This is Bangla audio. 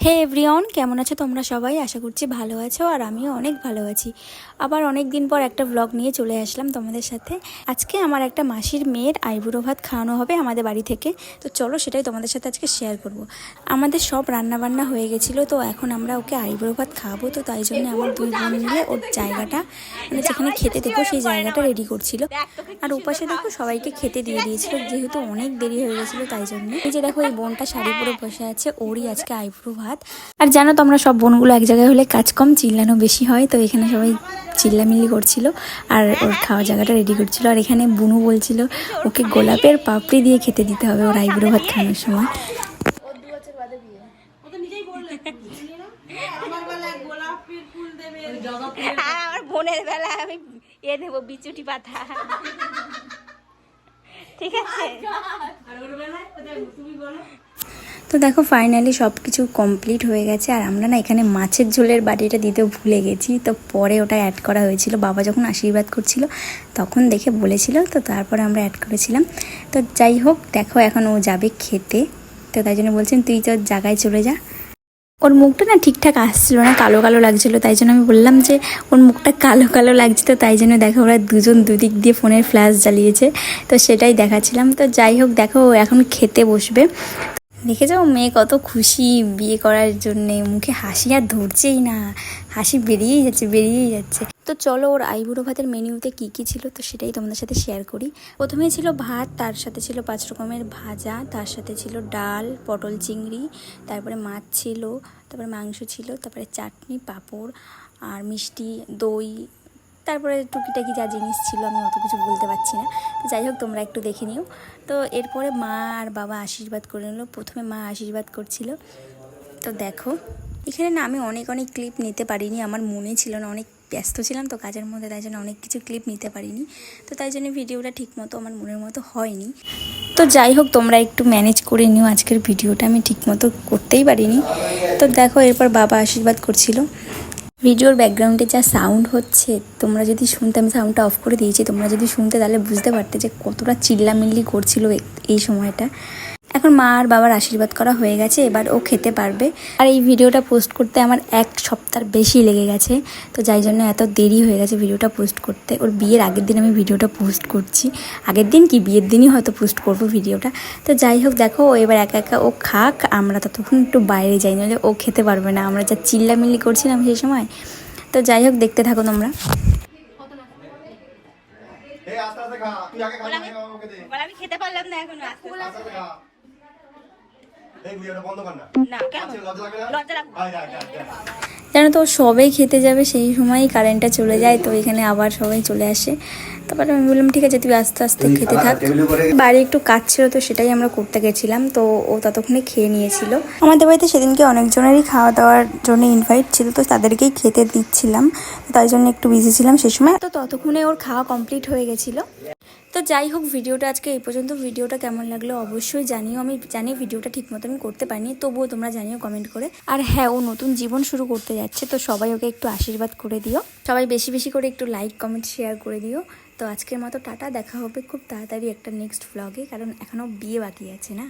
হে এভরিওন কেমন আছো তোমরা সবাই? আশা করছি ভালো আছো আর আমিও অনেক ভালো আছি। আবার অনেক দিন পর একটা ব্লগ নিয়ে চলে আসলাম তোমাদের সাথে। আজকে আমার একটা মাসির মেয়ের আইবুড়ো ভাত খাওয়ানো হবে আমাদের বাড়ি থেকে। তো চলো সেটাই তোমাদের সাথে আজকে শেয়ার করব। আমাদের সব রান্না বান্না হয়ে গেছিল, তো এখন আমরা ওকে আইবুড়ো ভাত খাওয়াবো। তো তাই জন্য আমার দুই বোন মিলে ওর জায়গাটা মানে যেখানে খেতে দেবো সেই জায়গাটা রেডি করছিল। আর ওপাশে দেখো সবাইকে খেতে দিয়ে দিয়েছিল, যেহেতু অনেক দেরি হয়ে গেছিল তাই জন্য। এই যে দেখো, এই বোনটা শাড়ি পরে বসে আছে, ওরই আজকে আইবুড়ো ভাত। আর জানো তোমরা সব বোনগুলো এক জায়গায় হলে কাজ কম চিল্লানো বেশি হয় তো এখানে সবাই চিল্লামিল্লি করছিল আর ওর খাওয়া জায়গাটা রেডি করছিল। আর এখানে বুনু বলছিল ওকে গোলাপের পাপড়ি দিয়ে খেতে দিতে হবে ওর আইবুড়ো ভাত খাওয়ানোর সময়। আর আমার বোনের বেলা আমি এ দেবো বিচুটি পাতা। ঠিক আছে? তো দেখো ফাইনালি সব কিছু কমপ্লিট হয়ে গেছে। আর আমরা না এখানে মাছের ঝোলের বাটিটা দিতে ভুলে গেছি। তো পরে ওটা অ্যাড করা হয়েছিল। বাবা যখন আশীর্বাদ করছিল, তখন দেখে বলেছিল। তো তারপরে আমরা অ্যাড করেছিলাম। তো যাই হোক, দেখো এখন ও যাবে খেতে। তো তাই জন্য বলছেন, তুই তোর জায়গায় চলে যা। ওর মুখটা না ঠিকঠাক আসছিল না, কালো কালো লাগছিল। তাই জন্য আমি বললাম যে, ওর মুখটা কালো কালো লাগছে। তো তাই জন্য দেখো, ওরা দুজন দুদিক দিয়ে ফোনের ফ্ল্যাশ জ্বালিয়েছে। তো সেটাই দেখাচ্ছিলাম। তো যাই হোক, দেখো ও এখন খেতে বসবে। দেখে যাও মেয়ে কত খুশি বিয়ে করার জন্যে। মুখে হাসি আর ধরছেই না। হাসি বেরিয়েই যাচ্ছে বেরিয়েই যাচ্ছে। তো চলো ওর আইবুড়ো ভাতের মেনুতে কি কি ছিল তো সেটাই তোমাদের সাথে শেয়ার করি। প্রথমে ছিল ভাত, তার সাথে ছিল পাঁচ রকমের ভাজা, তার সাথে ছিল ডাল, পটল চিংড়ি, তারপরে মাছ ছিল, তারপরে মাংস ছিল, তারপরে চাটনি, পাঁপড়, আর মিষ্টি, দই তারপরে টুকিটাকি যা জিনিস ছিল আমি অত কিছু বলতে পারছি না। তো যাই হোক, তোমরা একটু দেখে নিও। তো এরপরে মা আর বাবা আশীর্বাদ করে নিল। প্রথমে মা আশীর্বাদ করছিল। তো দেখো, এখানে না আমি অনেক অনেক ক্লিপ নিতে পারিনি। আমার মনে ছিল না, অনেক ব্যস্ত ছিলাম তো কাজের মধ্যে, তাই জন্য অনেক কিছু ক্লিপ নিতে পারিনি। তো তাই জন্য ভিডিওটা ঠিক মতো আমার মনের মতো হয়নি। তো যাই হোক, তোমরা একটু ম্যানেজ করে নিও আজকের ভিডিওটা। আমি ঠিক মতো করতেই পারিনি। তো দেখো, এরপর বাবা আশীর্বাদ করছিল। ভিডিওর ব্যাকগ্রাউন্ডে যা সাউন্ড হচ্ছে, তোমরা যদি শুনতে, আমি সাউন্ডটা অফ করে দিয়েছি, তোমরা যদি শুনতে তাহলে বুঝতে পারতে যে কতটা চিল্লামিল্লি করছিল এই সময়টা। এখন মা আর বাবার আশীর্বাদ করা হয়ে গেছে এবার ও খেতে পারবে। আর এই ভিডিওটা পোস্ট করতে আমার এক সপ্তাহ বেশি লেগে গেছে তো যাই জন্য এত দেরি হয়ে গেছে ভিডিওটা পোস্ট করতে। ওর বিয়ের আগের দিন আমি ভিডিওটা পোস্ট করছি। আগের দিন কি বিয়ের দিনই হয়তো পোস্ট করব ভিডিওটা। তো যাই হোক দেখো ও এবার একা একা ও খাক আমরা ততক্ষণ একটু বাইরে যাই নাহলে ও খেতে পারবে না। আমরা যা চিল্লামিল্লি করছিলাম সেই সময়। তো যাই হোক দেখতে থাকো তোমরা। এই আস্তে আস্তে খা। তুই আগে খা আমি ওকে দে বলে আমি খেতে পারলাম না এখন আস্তে আস্তে। আস্তে আস্তে খা এই ভিডিওটা বন্ধ কর না। না কেন? আচ্ছা, লজ্জা না? লজ্জা। জানো তো সবাই খেতে যাবে সেই সময়ই কারেন্টটা চলে যায় তো এখানে আবার সবাই চলে আসে। তারপরে আমি বললাম ঠিক আছে তুই আস্তে আস্তে খেতে থাক। বাড়ি একটু কাজ ছিল তো সেটাই আমরা করতে গেছিলাম তো ও ততক্ষণে খেয়ে নিয়েছিল। আমাদের বাড়িতে সেদিনকে অনেকজনেরই খাওয়া দাওয়ার জন্য ইনভাইট ছিল তো তাদেরকেই খেতে দিচ্ছিলাম তাই জন্য একটু বিজি ছিলাম সেই সময়। তো ততক্ষণে ওর খাওয়া কমপ্লিট হয়ে গেছিল। তো যাই হোক, ভিডিওটা আজকে এই পর্যন্ত। ভিডিওটা কেমন লাগল অবশ্যই জানিও। আমি জানি ভিডিওটা ঠিক মতো আমি করতে পারিনি, তবুও তোমরা জানিও কমেন্ট করে। আর হ্যাঁ ও নতুন জীবন শুরু করতে যাচ্ছে, তো সবাই ওকে একটু আশীর্বাদ করে দিও। সবাই বেশি বেশি করে একটু লাইক কমেন্ট শেয়ার করে দিও। তো আজকের মতো টাটা, দেখা হবে খুব তাড়াতাড়ি একটা নেক্সট ব্লগে কারণ এখনও বিয়ে বাকি আছে না?